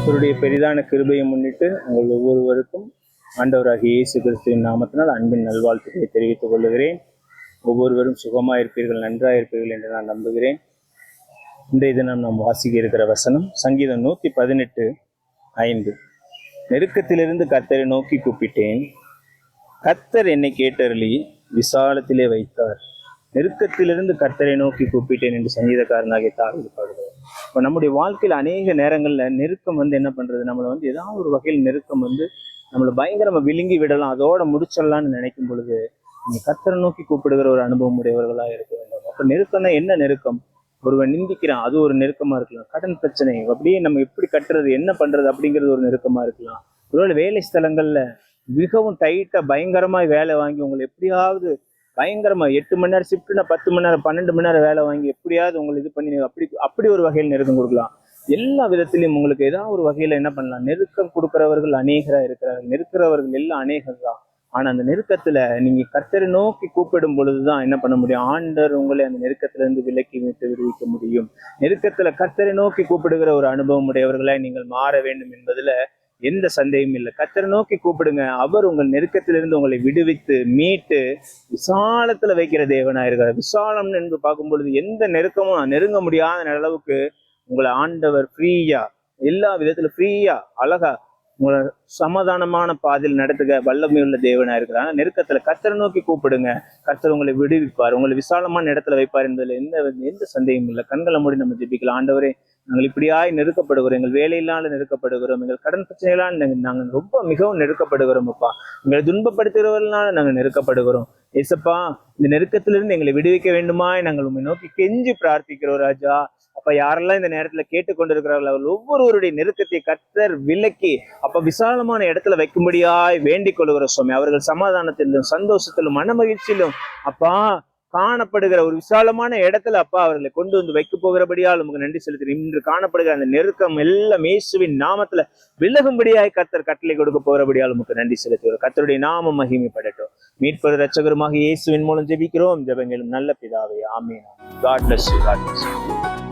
அவருடைய பெரிதான கிருபையை முன்னிட்டு உங்கள் ஒவ்வொருவருக்கும் ஆண்டவராகிய இயேசு கிறிஸ்துவின் நாமத்தினால் அன்பின் நல்வாழ்த்துக்களை தெரிவித்துக் கொள்கிறேன் ஒவ்வொருவரும் சுகமாக இருப்பீர்கள் நன்றாக இருப்பீர்கள் என்று நான் நம்புகிறேன். இன்றைய தினம் நாம் வாசிக்க இருக்கிற வசனம் சங்கீதம் நூற்றி பதினெட்டு ஐந்து. நெருக்கத்திலிருந்து கர்த்தரை நோக்கி கூப்பிட்டேன். கர்த்தர் என்னை கேட்டருளி விசாலத்திலே வைத்தார். நெருக்கத்திலிருந்து கர்த்தரை நோக்கி கூப்பிட்டேன் என்று சங்கீதக்காரனாகிய தாவீது பாடுகிறார். இப்போ நம்முடைய வாழ்க்கையில் அநேக நேரங்களில் நெருக்கம் வந்து என்ன பண்ணுறது நம்மளை வந்து ஏதாவது ஒரு வகையில் நெருக்கம் வந்து நம்மளை பயங்கரமாக விழுங்கி விடலாம் அதோட முடிச்சிடலாம்னு நினைக்கும் பொழுது நீங்கள் கத்தரை நோக்கி கூப்பிடுகிற ஒரு அனுபவம் உடையவர்களாக இருக்க வேண்டும். அப்போ நெருக்கம்னா என்ன நெருக்கம்? ஒருவன் நிந்திக்கிறான் அது ஒரு நெருக்கமாக இருக்கலாம். கடன் பிரச்சனை அப்படியே நம்ம எப்படி கட்டுறது என்ன பண்ணுறது அப்படிங்கிறது ஒரு நெருக்கமாக இருக்கலாம். ஒருவேளை வேலை ஸ்தலங்களில் மிகவும் டைட்டாக பயங்கரமாக வேலை வாங்கி உங்களை எப்படியாவது பயங்கரமாக எட்டு மணி நேரம் ஷிஃப்ட்னா பத்து மணி நேரம் பன்னெண்டு மணி நேரம் வேலை வாங்கி எப்படியாவது உங்களை இது பண்ணி அப்படி அப்படி ஒரு வகையில் நெருக்கம் கொடுக்கலாம். எல்லா விதத்திலையும் உங்களுக்கு ஏதாவது ஒரு வகையில் என்ன பண்ணலாம்? நெருக்கம் கொடுக்குறவர்கள் அநேகராக இருக்கிறார்கள். நெருக்கிறவர்கள் எல்லாம் அநேகர் தான். ஆனால் அந்த நெருக்கத்தில் நீங்கள் கர்த்தரை நோக்கி கூப்பிடும் பொழுதுதான் என்ன பண்ண முடியும்? ஆண்டர் உங்களை அந்த நெருக்கத்திலிருந்து விலக்கி மீட்டு விடுவிக்க முடியும். நெருக்கத்தில் கர்த்தரை நோக்கி கூப்பிடுகிற ஒரு அனுபவம் உடையவர்களாய் நீங்கள் மாற வேண்டும் என்பதில் எந்த சந்தேகமும் இல்லை. கத்தரை நோக்கி கூப்பிடுங்க. அவர் உங்கள் நெருக்கத்திலிருந்து உங்களை விடுவித்து மீட்டு விசாலத்துல வைக்கிற தேவனா இருக்கிறார். விசாலம் என்று பார்க்கும் பொழுது எந்த நெருக்கமும் நெருங்க முடியாத அளவுக்கு உங்களை ஆண்டவர் ஃப்ரீயா எல்லா விதத்துல ஃப்ரீயா அழகா உங்களை சமாதானமான பாதையில் நடத்துக வல்லமை உள்ள தேவனா இருக்கிறாங்க நெருக்கத்துல கத்தரை நோக்கி கூப்பிடுங்க. கத்தர் உங்களை விடுவிப்பார். உங்களை விசாலமான இடத்துல வைப்பார் என்பதில் எந்த எந்த சந்தேகமும் இல்லை. கண்களை மூடி நம்ம ஜெபிக்கலாம். ஆண்டவரே நாங்கள் இப்படியாய் நெருக்கப்படுகிறோம் எங்கள் வேலையிலால நெருக்கப்படுகிறோம் எங்கள் கடன் பிரச்சனைகளால் நாங்கள் நாங்கள் ரொம்ப மிகவும் நெருக்கப்படுகிறோம் அப்பா. எங்களை துன்பப்படுத்துகிறவர்களால் நாங்கள் நெருக்கப்படுகிறோம். ஏசப்பா இந்த நெருக்கத்திலிருந்து எங்களை விடுவிக்க வேண்டுமாய் நாங்கள் உண்மை நோக்கி கெஞ்சி பிரார்த்திக்கிறோம் ராஜா. அப்ப யாரெல்லாம் இந்த நேரத்துல கேட்டுக்கொண்டிருக்கிறார்கள் அவர்கள் ஒவ்வொருவருடைய நெருக்கத்தை கத்தர் விலக்கி அப்ப விசாலமான இடத்துல வைக்கும்படியாய் வேண்டிக் கொள்கிற சுவாமி. அவர்கள் சமாதானத்திலும் சந்தோஷத்திலும் மன மகிழ்ச்சியிலும் அப்பா காணப்படுகிற ஒரு விசாலமான இடத்துல அப்பா அவர்களை கொண்டு வந்து வைக்க போகிறபடியால் உமக்கு நன்றி செலுத்தினேன் இன்று காணப்படுகிற அந்த நெருக்கம் எல்லாம் இயேசுவின் நாமத்துல விலகும்படியாய் கத்தர் கட்டளை கொடுக்க போகிறபடியால் உமக்கு நன்றி செலுத்துகிறோம். கத்தருடைய நாமம் மகிமைப்படட்டும். மீட்பது ரச்சகருமாக இயேசுவின் மூலம் ஜெபிக்கிறோம். ஜெபங்களும் நல்ல பிதாவே. Ameena. God bless you God bless you